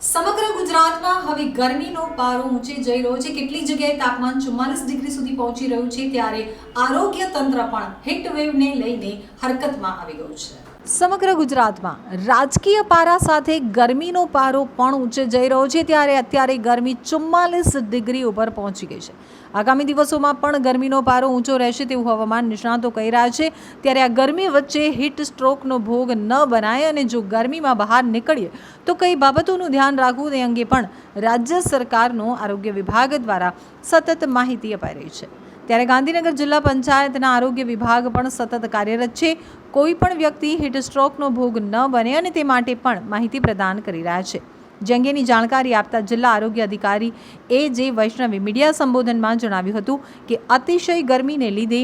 સમગ્ર ગુજરાતમાં હવે ગરમીનો પારો ઊંચે જઈ રહ્યો છે. કેટલી જગ્યાએ તાપમાન ચુમ્માલીસ ડિગ્રી સુધી પહોંચી રહ્યું છે. ત્યારે આરોગ્ય તંત્ર પણ હીટ વેવને લઈને હરકતમાં આવી ગયું છે. સમગ્ર ગુજરાતમાં રાજકીય પારા સાથે ગરમીનો પારો પણ ઊંચે જઈ રહ્યો છે ત્યારે અત્યારે ગરમી ચુમ્માલીસ ડિગ્રી ઉપર પહોંચી ગઈ છે. આગામી દિવસોમાં પણ ગરમીનો પારો ઊંચો રહેશે તેવું હવામાન નિષ્ણાતો કહી રહ્યા છે. ત્યારે આ ગરમી વચ્ચે હીટ સ્ટ્રોકનો ભોગ ન બનાય અને જો ગરમીમાં બહાર નીકળીએ તો કઈ બાબતોનું ધ્યાન રાખવું તે અંગે પણ રાજ્ય સરકારનો આરોગ્ય વિભાગ દ્વારા સતત માહિતી અપાઈ રહી છે. ત્યારે ગાંધીનગર જિલ્લા પંચાયતના આરોગ્ય વિભાગ પણ સતત કાર્યરત છે. કોઈ પણ વ્યક્તિ હીટ સ્ટ્રોકનો ભોગ ન બને અને તે માટે પણ માહિતી પ્રદાન કરી રહ્યા છે. જે અંગેની જાણકારી આપતા જિલ્લા આરોગ્ય અધિકારી એ જે વૈષ્ણવે મીડિયા સંબોધનમાં જણાવ્યું હતું કે, અતિશય ગરમીને લીધે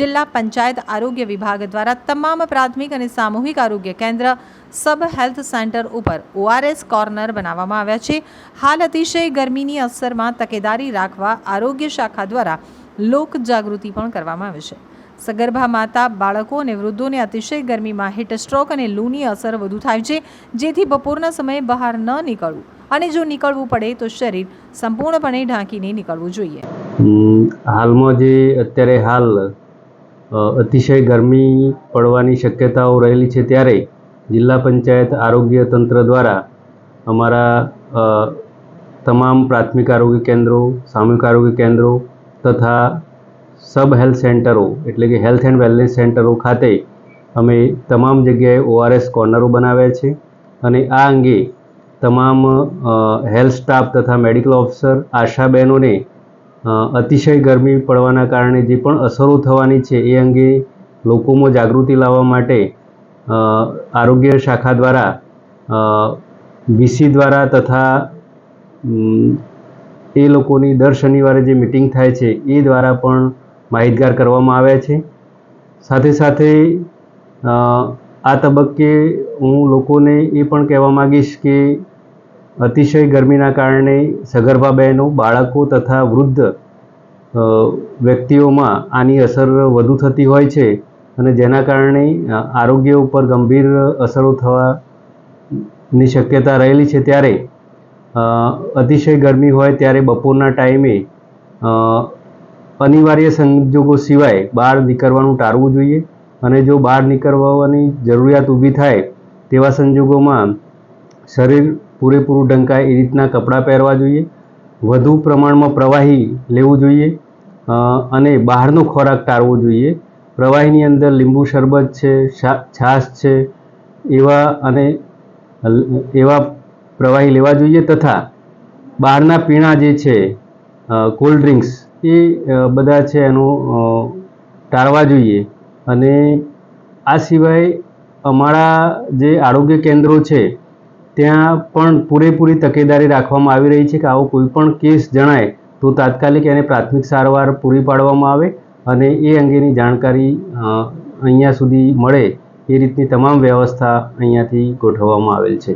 જિલ્લા પંચાયત આરોગ્ય વિભાગ દ્વારા તમામ પ્રાથમિક અને સામૂહિક આરોગ્ય કેન્દ્ર, સબ હેલ્થ સેન્ટર ઉપર ઓઆરએસ કોર્નર બનાવવામાં આવ્યા છે. હાલ અતિશય ગરમીની અસરમાં તકેદારી રાખવા આરોગ્ય શાખા દ્વારા લોક જાગૃતિ પણ કરવામાં આવે છે. સગર્ભા માતા, બાળકો અને વૃદ્ધોને અતિશય ગરમીમાં હીટ સ્ટ્રોક અને લૂની અસર વધુ થાય છે, જેથી બપોરના સમયે બહાર ન નીકળવું અને જો નીકળવું પડે તો શરીર સંપૂર્ણપણે ઢાંકીને નીકળવું જોઈએ. હાલમાં જે અત્યારે હાલ અતિશય ગરમી પડવાની શક્યતાઓ રહેલી છે ત્યારે જિલ્લા પંચાયત આરોગ્ય તંત્ર દ્વારા અમારા તમામ પ્રાથમિક આરોગ્ય કેન્દ્રો, સામૂહિક આરોગ્ય કેન્દ્રો તથા સબ હેલ્થ સેન્ટરો, એટલે કે હેલ્થ એન્ડ વેલનેસ સેન્ટરો ખાતે અમે તમામ જગ્યાએ ઓઆરએસ કોર્નરો બનાવ્યા છે અને આ અંગે તમામ હેલ્થ સ્ટાફ તથા મેડિકલ ઓફિસર, આશા બહેનોને અતિશય ગરમી પડવાના કારણે જે પણ અસરો થવાની છે એ અંગે લોકોમાં જાગૃતિ લાવવા માટે આરોગ્ય શાખા દ્વારા વીસી દ્વારા તથા એ લોકોની દર શનિવારે જે મિટિંગ થાય છે, એ દ્વારા પણ માહિતગાર કરવામાં આવ્યા છે. સાથે સાથે આ તબક્કે હું લોકોને એ પણ કહેવા માગીશ કે અતિશય ગરમીના કારણે સગર્ભા બહેનો બાળકો તથા વૃદ્ધ વ્યક્તિઓમાં આની અસર વધુ થતી હોય છે અને જેના કારણે આરોગ્ય ઉપર ગંભીર અસરો થવાની શક્યતા રહેલી છે. ત્યારે અતિશય ગરમી હોય ત્યારે બપોરના ટાઈમે અનિવાર્ય સંજોગો સિવાય બહાર નીકળવાનું ટાળવું જોઈએ. અને જો બહાર નીકળવાની જરૂરિયાત ઊભી થાય, તેવા સંજોગોમાં શરીર પૂરેપૂરું ઢંકાય એ રીતના કપડાં પહેરવા જોઈએ. વધુ પ્રમાણમાં પ્રવાહી લેવું જોઈએ અને બહારનો ખોરાક ટાળવો જોઈએ. પ્રવાહીની અંદર લીંબુ શરબત છે છાશ છે, એવા અને એવા પ્રવાહી લેવા જોઈએ તથા બહારના પીણા જે છે કોલ્ડ ડ્રિંક્સ એ બધા છે એનો ટાળવા જોઈએ. અને આ સિવાય અમારા જે આરોગ્ય કેન્દ્રો છે, ત્યાં પણ પૂરેપૂરી તકેદારી રાખવામાં આવી રહી છે કે આવો કોઈ પણ કેસ જણાય તો તાત્કાલિક એને પ્રાથમિક સારવાર પૂરી પાડવામાં આવે અને એ અંગેની જાણકારી અહીંયા સુધી મળે એ રીતની તમામ વ્યવસ્થા અહીંયાથી ગોઠવવામાં આવેલ છે.